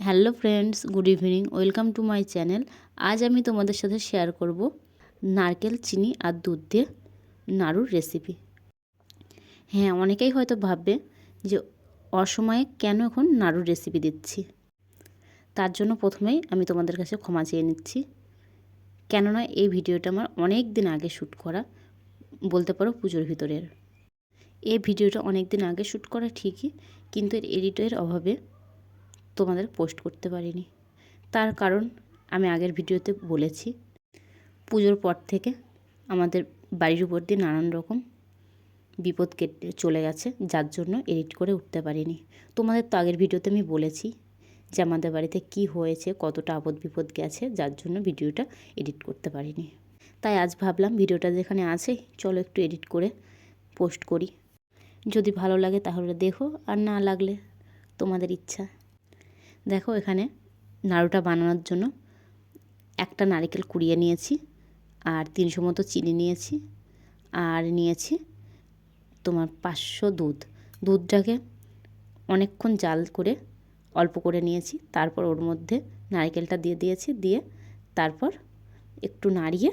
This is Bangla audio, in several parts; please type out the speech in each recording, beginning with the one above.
Hello friends, good evening, welcome to my channel. আজ আমি তোমাদের সাথে শেয়ার করব নারকেল, চিনি আর দুধ দিয়ে নাড়ুর রেসিপি হ্যাঁ অনেকেই হয়তো ভাববে যে অসময়ে কেন এখন নাড়ুর রেসিপি দিচ্ছি? তার জন্য প্রথমেই আমি তোমাদের কাছে ক্ষমা চেয়ে নিচ্ছি। কেননা এই ভিডিওটা আমার অনেক দিন আগে শ্যুট করা, বলতে পারো পুজোর ভিতরের। এই ভিডিওটা অনেক দিন আগে শ্যুট করা ঠিকই, কিন্তু এর এডিটের অভাবে তোমাদের পোস্ট করতে পারিনি। তার কারণ আমি আগের ভিডিওতে বলেছি, পুজোর পর থেকে আমাদের বাড়ির উপর দিয়ে নানান রকম বিপদ কেটে চলে গেছে, যার জন্য এডিট করে উঠতে পারিনি। তোমাদের তো আগের ভিডিওতে আমি বলেছি যে আমাদের বাড়িতে কি হয়েছে, কতটা আপদ বিপদ গেছে, যার জন্য ভিডিওটা এডিট করতে পারিনি। তাই আজ ভাবলাম ভিডিওটা যেখানে আছে, চলো একটু এডিট করে পোস্ট করি। যদি ভালো লাগে তাহলে দেখো, আর না লাগলে তোমাদের ইচ্ছা দেখো এখানে নাড়ুটা বানানোর জন্য একটা নারকেল কুড়িয়ে নিয়েছি আর তিনশো মতো চিনি নিয়েছি আর নিয়েছি তোমার পাঁচশো দুধ। দুধটাকে অনেকক্ষণ জাল করে অল্প করে নিয়েছি, তারপর ওর মধ্যে নারকেলটা দিয়ে দিয়েছি, দিয়ে তারপর একটু নাড়িয়ে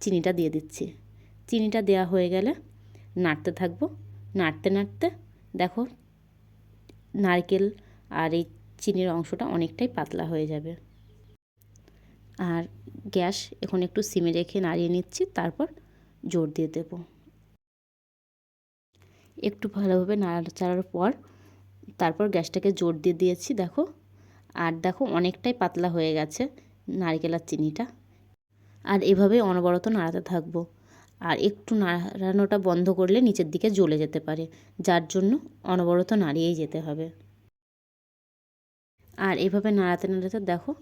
চিনিটা দিয়ে দিচ্ছি। চিনিটা দেওয়া হয়ে গেলে নাড়তে থাকব। নাড়তে নাড়তে দেখো নারকেল আর এই চিনির অংশটা অনেকটাই পাতলা হয়ে যাবে। আর গ্যাস এখন একটু সিমে রেখে নাড়িয়ে নিচ্ছি, তারপর জোর দিয়ে দেব। একটু ভালোভাবে নাড়াচাড়ার পর তারপর গ্যাসটাকে জোর দিয়ে দিয়েছি, দেখো। আর দেখো অনেকটাই পাতলা হয়ে গেছে নারকেল আর চিনিটা। আর এভাবে অনবরত নাড়াতে থাকব। আর একটু নাড়ানোটা বন্ধ করলে নিচের দিকে জ্বলে যেতে পারে, যার জন্য অনবরত নাড়িয়েই যেতে হবে। আর এভাবে নাড়াতে নাড়াতে দেখো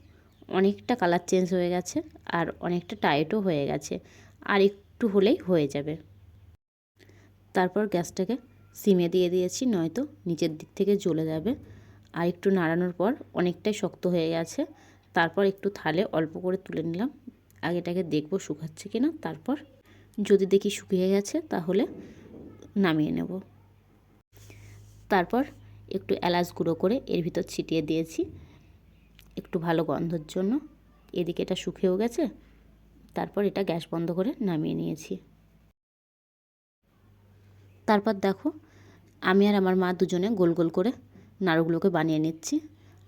অনেকটা কালার চেঞ্জ হয়ে গেছে আর অনেকটা টাইটও হয়ে গেছে, আর একটু হলেই হয়ে যাবে। তারপর গ্যাসটাকে সিমে দিয়ে দিয়েছি, নয়তো নিচের দিক থেকে জ্বলে যাবে। আর একটু নাড়ানোর পর অনেকটাই শক্ত হয়ে গেছে। তারপর একটু থালে অল্প করে তুলে নিলাম। আগেটাকে দেখব শুকাচ্ছে কি না তারপর যদি দেখি শুকিয়ে গেছে তাহলে নামিয়ে নেব। তারপর একটু এলাচ গুঁড়ো করে এর ভিতর ছিটিয়ে দিয়েছি। একটু ভালো গন্ধর জন্য। এদিকে এটা শুকিয়েও গেছে। তারপর এটা গ্যাস বন্ধ করে নামিয়ে নিয়েছি। তারপর দেখো, আমি আর আমার মা দুজনে গোল গোল করে নাড়ুগুলোকে বানিয়ে নিচ্ছি।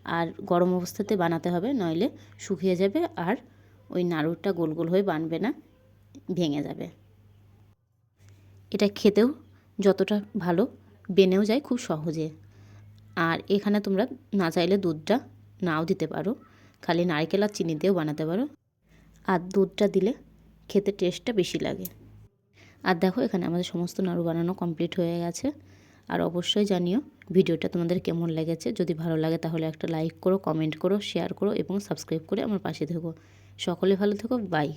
আর গরম অবস্থাতে বানাতে হবে, নইলে শুকিয়ে যাবে আর ওই নাড়ুটা গোল গোল হয়ে বানবে না, ভেঙে যাবে। এটা খেতেও যতটা ভালো, বেনেও যায় খুব সহজে। আর এখানে তোমরা না চাইলে দুধটা নাও দিতে পারো। খালি নারকেল আর চিনি দিয়েও বানাতে পারো। আর দুধটা দিলে খেতে টেস্টটা বেশি লাগে। আর দেখো, এখানে আমাদের সমস্ত নাড়ু বানানো কমপ্লিট হয়ে গেছে। আর অবশ্যই জানিও ভিডিওটা তোমাদের কেমন লেগেছে। যদি ভালো লাগে তাহলে একটা লাইক করো কমেন্ট করো শেয়ার করো এবং সাবস্ক্রাইব করে আমার পাশে থেকো। সকলে ভালো থেকো বাই